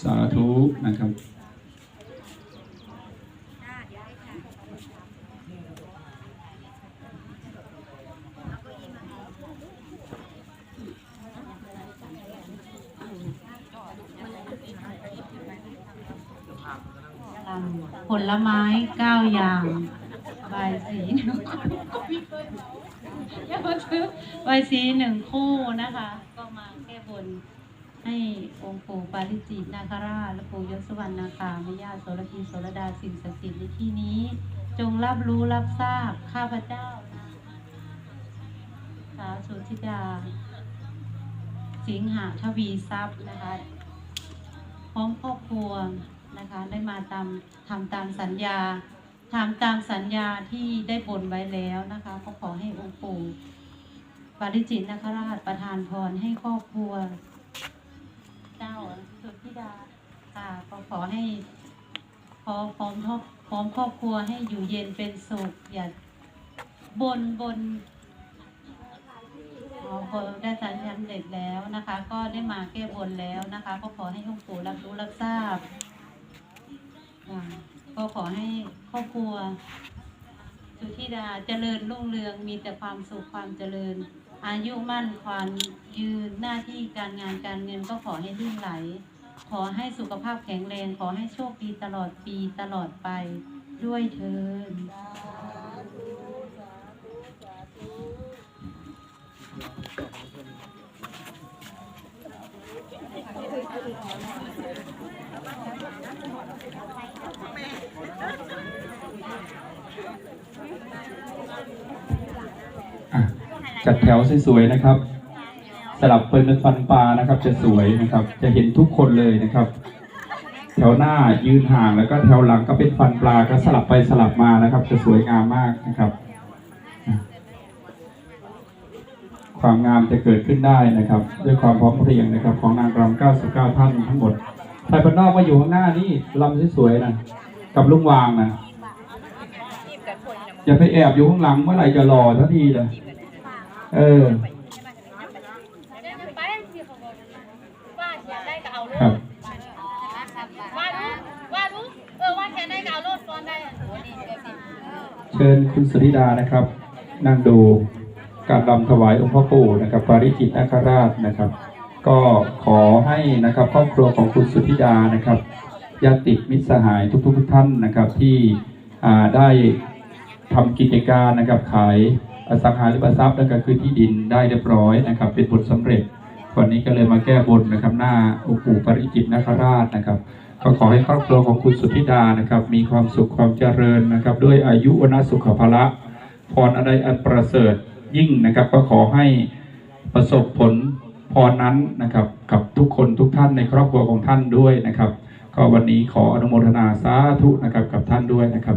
สาธุนะครับผลไม้เก้าอย่างใบสีหนึ่งอย่ใบสีหนึ่งคู่นะคะ ให้องค์ปู่ปาริจิตนาคราชและปู่ยศุวรรณนาคาม่ย่าโสระพีโสระดาสิ่งศักดิ์สิทธิ์ในที่นี้ จงรับรู้รับทราบข้าพเจ้าสาวสุธิดา สิงหาทวีทรัพย์นะคะ พร้อมครอบครัวนะคะได้มาตามทำตามสัญญาทำตามสัญญาที่ได้บนไว้แล้วนะคะก็ขอให้องค์ปู่ปาริจิตนคราชประทานพรให้ครอบครัว เจ้าสุธิดาค่ะก็ขอให้ขอพร้อมครอบพร้อมครอบครัวให้อยู่เย็นเป็นสุขอย่าบนบนอ๋อพอได้สัญญาณเด็ดแล้วนะคะ ก็ได้มาแก้บนแล้วนะคะ ก็ขอให้องค์ปู่รับรู้รับทราบอ่าก็ขอให้ครอบครัวสุธิดาเจริญรุ่งเรืองมีแต่ความสุขความเจริญ อายุมั่นความยืนหน้าที่การงานการเงินก็ขอให้ลื่นไหล ขอให้สุขภาพแข็งแรง ขอให้โชคดีตลอดปีตลอดไปด้วยเถินอ่ จัดแถวสวยๆนะครับ สลับเป็นเป็นฟันปลานะครับ จะสวยนะครับ จะเห็นทุกคนเลยนะครับ แถวหน้ายืนห่างแล้วก็แถวหลังก็เป็นฟันปลาก็สลับไปสลับมานะครับ จะสวยงามมากนะครับ ความงามจะเกิดขึ้นได้นะครับ ด้วยความพร้อมเพรียงนะครับ ของนางรำ99 ท่านทั้งหมดไทยบ้านนอกมาอยู่ข้างหน้านี่ลำสวยๆนะกับลุงวางนะอย่าไปแอบอยู่ข้างหลังเมื่อไหร่จะหล่อทันทีเลย เออเขาบอกว่าอยากได้ก็เอาโลครับเชิญคุณสุธิดานะครับ นั่งดูการรำถวายองค์พ่อปู่นะครับปาริจิตนาคราชนะครับ ก็ขอให้นะครับครอบครัวของคุณสุธิดานะครับญาติมิตรสหายทุกๆท่านนะครับที่ได้ทำกิจการนะครับขาย อสังหาริมทรัพย์นั่นก็คือที่ดินได้เรียบร้อยนะครับ เป็นผลสำเร็จวันนี้ก็เลยมาแก้บนนะครับ หน้าองค์ปู่ปริจิตนาคราชนะครับ ก็ขอให้ครอบครัวของคุณสุธิดานะครับ มีความสุขความเจริญนะครับ ด้วยอายุวนะสุขภาละพรอะไรอันประเสริฐยิ่งนะครับ ก็ขอให้ประสบผลพรนั้นนะครับ กับทุกคนทุกท่านในครอบครัวของท่านด้วยนะครับ ก็วันนี้ขออนุโมทนาสาธุนะครับกับท่านด้วยนะครับ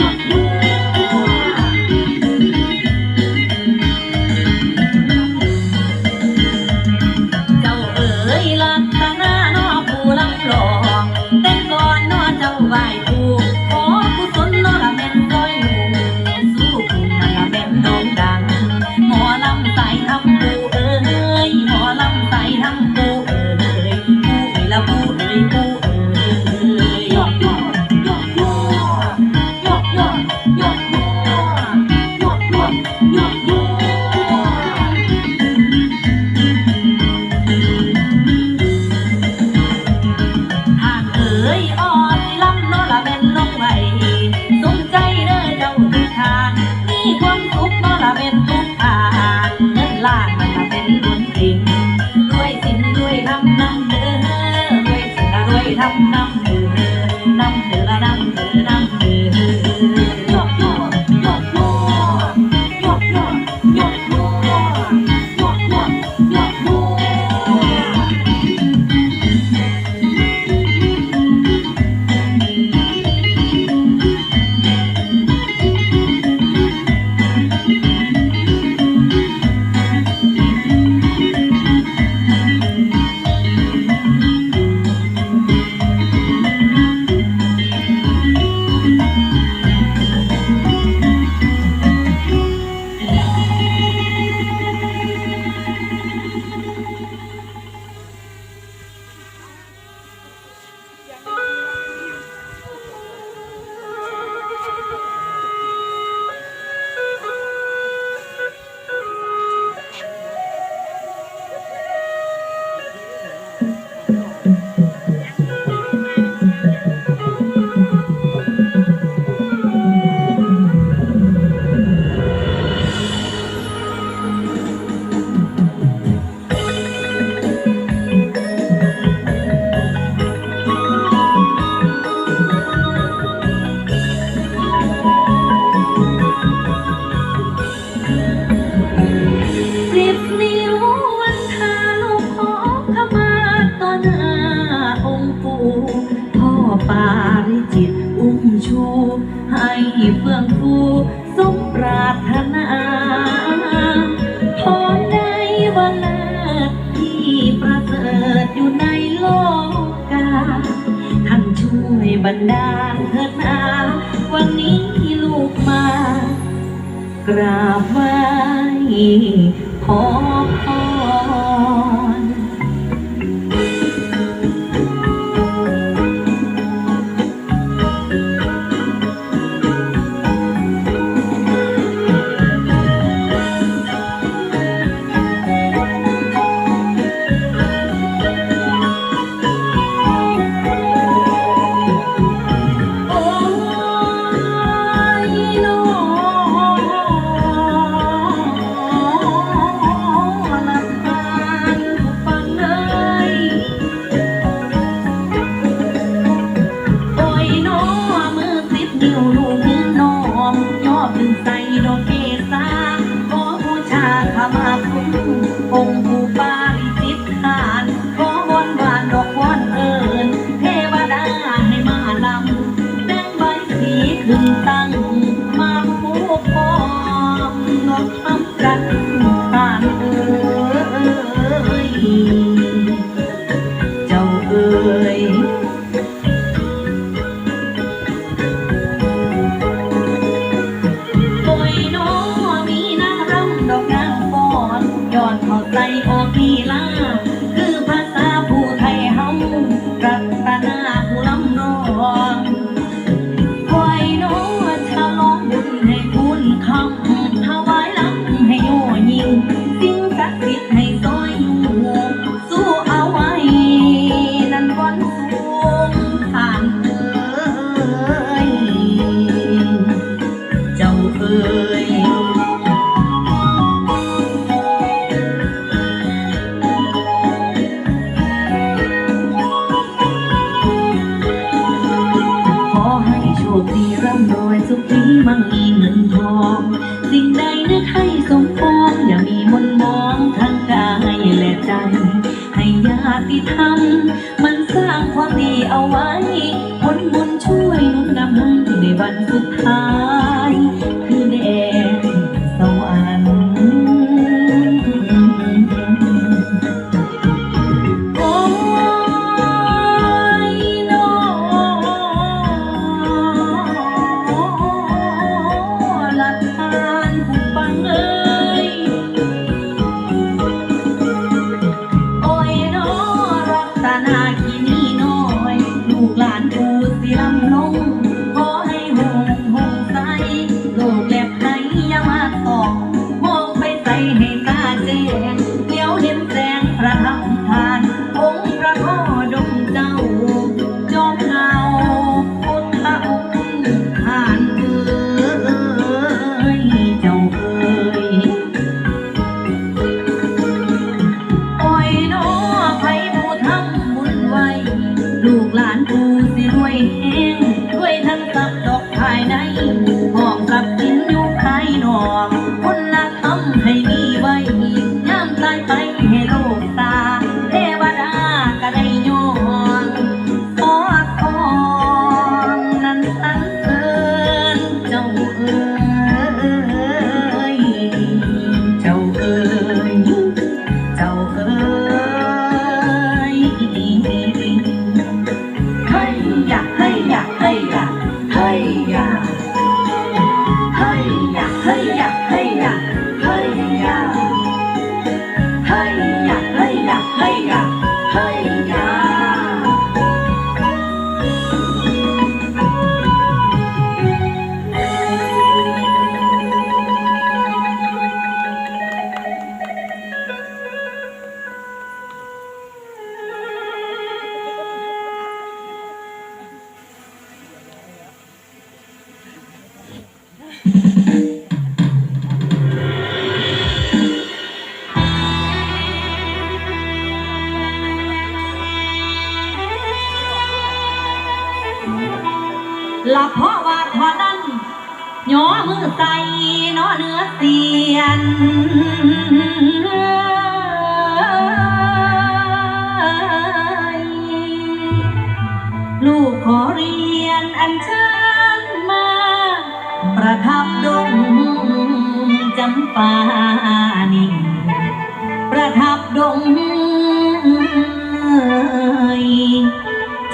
Thank you. เลย ลูกมากราบไหว้ขอพร ทั้งกายและใจ ให้ญาติธรรม มันสร้างความดีเอาไว้ผลบุญช่วยนุนนำให้ในวันสุดท้าย 哦。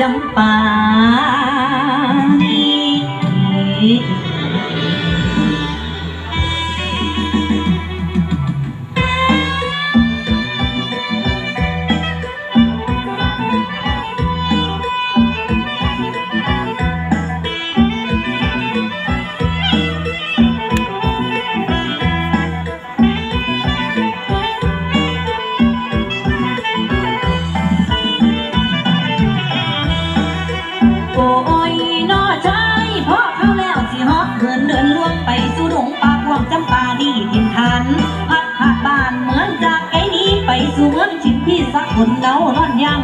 จำ สู่เมืองชิมพี่สักคนเงานอนยัง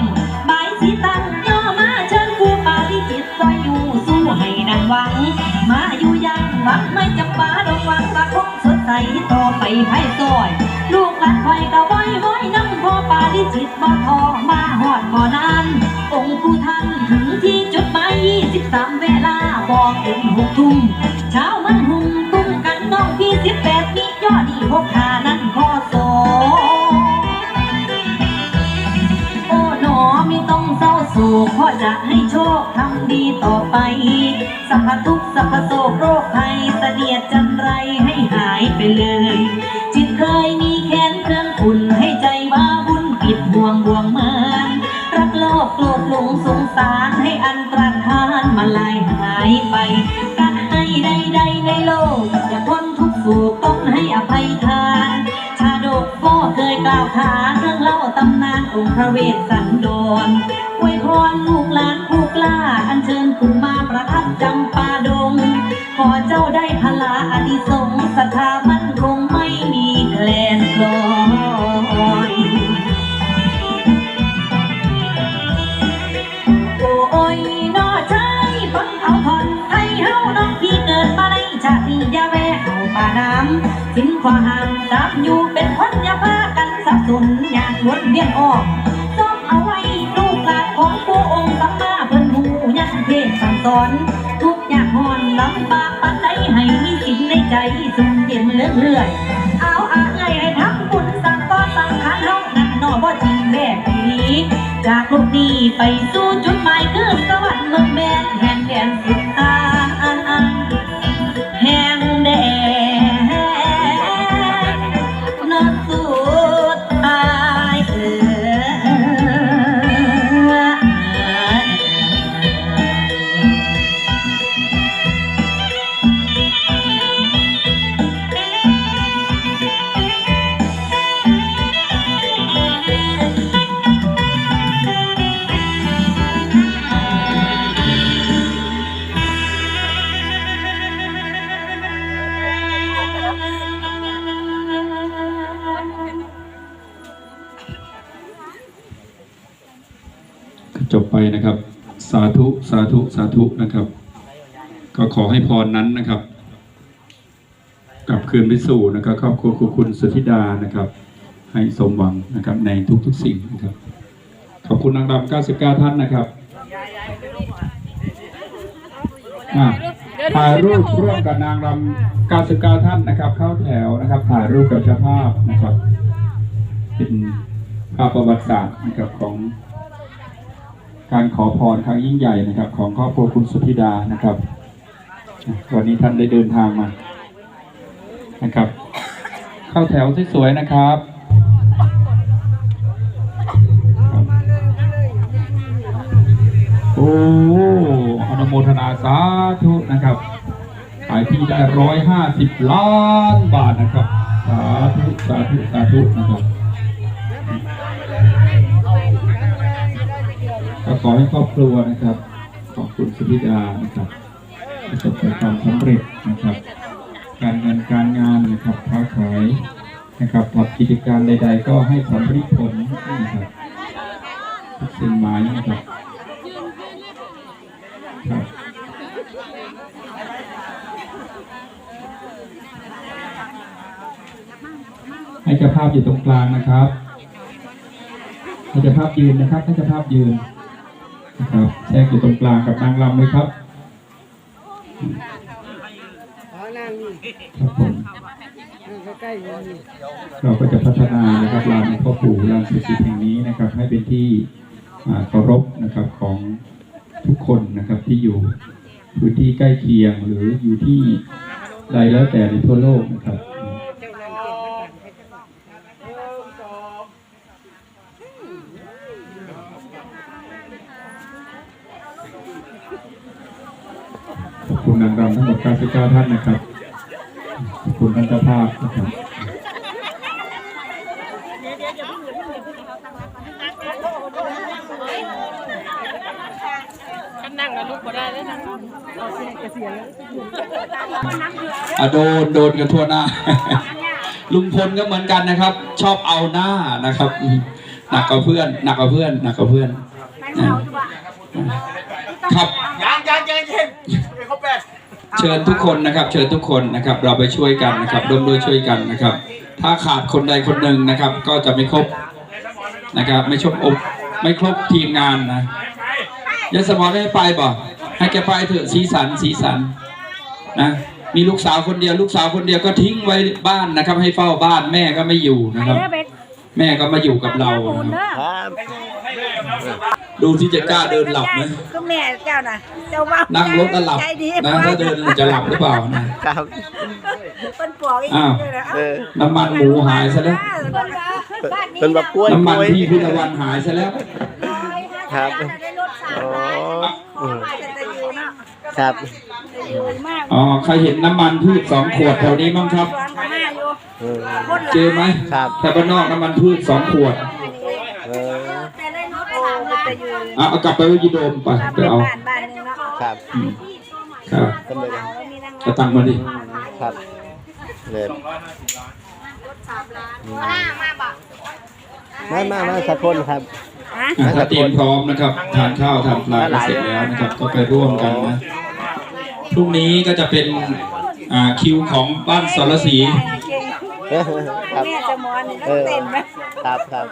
บายสีตังย่อมาเชิญครูปาลิจิตซอยอยู่สู้ให้ดังหวัง มาอยู่ยังหวังไม่จำปาดงหวังปาคงสดใสต่อไปไพ่ซอย ลูกหลานคอยกะไว้ไว้น้ำพ่อปาลิจิตบ่ทอมาหอดบ่นานองค์ผู้ท่านถึงที่จุดหมาย23เวลาบอกถึงหกทุ่มเช้ามันหุ่มตุ้มกันน้องพี่18มียอดดีพกหานั้น โศกเพราะจะให้โชคทำดีต่อไป สัพพทุกสัพพโศกโรคภัยเสนียดจันไรให้หายไปเลย จิตเคยมีแค้นเครื่องขุ่นให้ใจว่าบุญปิดห่วงห่วงเมือนรักโลภโกรธหลงสงสารให้อันตรธานมาลายหายไปการให้ใดๆในโลกอย่าทนทุกข์โศกต้องให้อภัยทาน ชาดกก็เคยกล่าวขานเรื่องเล่าตำนานองค์พระเวสสันดร พรลูกหลานผู้กล้า อัญเชิญคุณมาประทับจำปาดง ขอเจ้าได้พลาอานิสงส์ศรัทธามั่นคงไม่มีแคลนคลอยโอ้ยนอใจฟังเอาทอนให้เฮาน้องพี่เกิดมาในชาติยาแวเอาป่าน้ำสินขวาหามตามอยู่เป็นคนยาพากันสับสนอย่างวนเวียนออกซ้อมเอาไว้ กานของผู้องค์สัมมาเพิ่นผู้ยังเทศสั่งสอน ทุกอย่างหอนลำบากปานใดให้มีสิ่งในใจสุ่มเย็นเรื่อยเอาอะไรให้ทำบุญสั่งต่อสั่งขันเฮานั่นนอบ่จริงแม่ปีนี้จากโลกนี้ไปสู่จุดหมายคือสวรรค์เมืองแม่นแห่งแดนสุดตาย สาธุนะครับ ก็ขอให้พรนั้นนะครับกลับคืนไปสู่นะครับครอบครัวคุณสุธิดานะครับ ให้สมหวังนะครับในทุกๆสิ่งนะครับ ขอบคุณนางรำ99 ท่านนะครับอะถ่ายรูปร่วมกับนางรำ99 ท่านนะครับ เข้าแถวนะครับ ถ่ายรูปกับเจ้าภาพนะครับ เป็นภาพประวัติศาสตร์นะครับของ การขอพรครั้งยิ่งใหญ่นะครับ ของครอบครัวคุณสุธิดานะครับ วันนี้ท่านได้เดินทางมานะครับ เข้าแถวสวยๆนะครับโอ้อนุโมทนาสาธุนะครับขายที่ได้ร้อยห้าสิบล้านบาทนะครับ สาธุ สาธุ สาธุนะครับ ครอบครัวนะครับ ขอบคุณสุพิดานะครับประสบความสำเร็จนะครับ การเงินการงานนะครับค้าขายนะครับทำกิจการใด ๆ ก็ให้สำเร็จผลนะครับทุกสิ่งหมายนะครับครับให้เจ้าภาพอยู่ตรงกลางนะครับให้เจ้าภาพยืนนะครับให้เจ้าภาพยืน นะครับแทรกอยู่ตรงกลางกับนางรำเลยครับครับผมเราก็จะพัฒนานะครับลานหลวงพ่อปู่ลานสุสิทธิ์แห่งนี้นะครับ ให้เป็นที่เคารพนะครับของทุกคนนะครับที่อยู่พื้นที่ใกล้เคียงหรืออยู่ที่ใดแล้วแต่ในทั่วโลกนะครับ 39 ท่านนะครับขอบคุณท่านเจ้าภาพนะครับนั่งกับลูกก็ได้แล้นะเราเอโดนโดนกันทั่วหน้า ลุงพลก็เหมือนกันนะครับ ชอบเอาหน้านะครับหนักกว่าเพื่อนหนักกว่าเพื่อนหนักกว่าเพื่อน ครับยังยังยังเห็นเขาแปด เชิญทุกคนนะครับ เชิญทุกคนนะครับ เราไปช่วยกันนะครับร่วมด้วยช่วยกันนะครับ ถ้าขาดคนใดคนหนึ่งนะครับ ก็จะไม่ครบนะครับ ไม่ชบอบไม่ครบทีมงานนะยศมรไม่ให้ไปบ่ให้แกไปเถอะสีสันสีสันนะมีลูกสาวคนเดียว ลูกสาวคนเดียวก็ทิ้งไว้บ้านนะครับ ให้เฝ้าบ้านแม่ก็ไม่อยู่นะครับ แม่ก็มาอยู่กับเรานะครับครับ ดูที่จะกล้าเดินหลับไหมก็แม่เจ้าน่ะเจ้าว่านั่งรถแล้วหลับใจดีนะถ้าเดินจะหลับหรือเปล่านะครับเป็นปอกอีกอ้าวเลยนะเออน้ำมันหมูหายซะแล้วบ้านนี้เป็นแบบกล้วยน้ำกมันล้วยที่พิรวันหายซะแล้วครับได้รถสามอ๋อล้านอืมจะจะอยู่เนาะครับจะอยู่มากอ๋อใครเห็นน้ำมันพืชสองขวดแถวนี้มั้งครับสวนกับแม่อยู่เออคนละเจอไหมครับแต่บ้านนอกน้ำมันพืชสองขวด เออ แต่ได้รถสามล้านจะ อยู่อะเอากลับไปไว้ยีโดมไปกลับไปไปเอาบ้านบ้านหนึงเนาะครับอืมครับทำไมเอาแล้วมีนั่งจะตังค์มาดิครับเลยมามาบอกมามามาสักคนครับ ฮะอะถ้าเตรียมพร้อมนะครับทานข้าวทานปลาก็เสร็จแล้วนะครับ ก็ไปร่วมกันนะพรุ่งนี้ก็จะเป็นอ่าคิวของบ้านสรศรีเก่งเออ ครับ แม่จะมอนนี่เออเต้นไหมครับครับ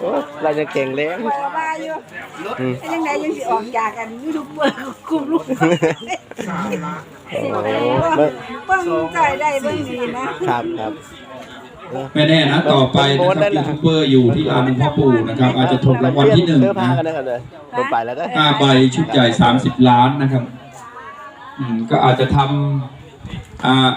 โอ้เราจะเก่งเล้งบอกว่าอยู่อืมไอ้ยังไงยังสิออกจากกันยูทูบเบอร์กลุ่มลูกโอ้เบิ่งเบิ่งใจได้เบิ่งดีนะครับครับเออไม่แน่นะต่อไปนะครับยูทูบเบอร์อยู่ที่ลานหลวงพ่อปู่นะครับ อาจจะถูกรางวัลที่หนึ่งเสื้อผ้านะกันได้กันเลยลงไปแล้วได้ห้าใบชุดใหญ่สามสิบล้านนะครับ อืมก็อาจจะทำอ่า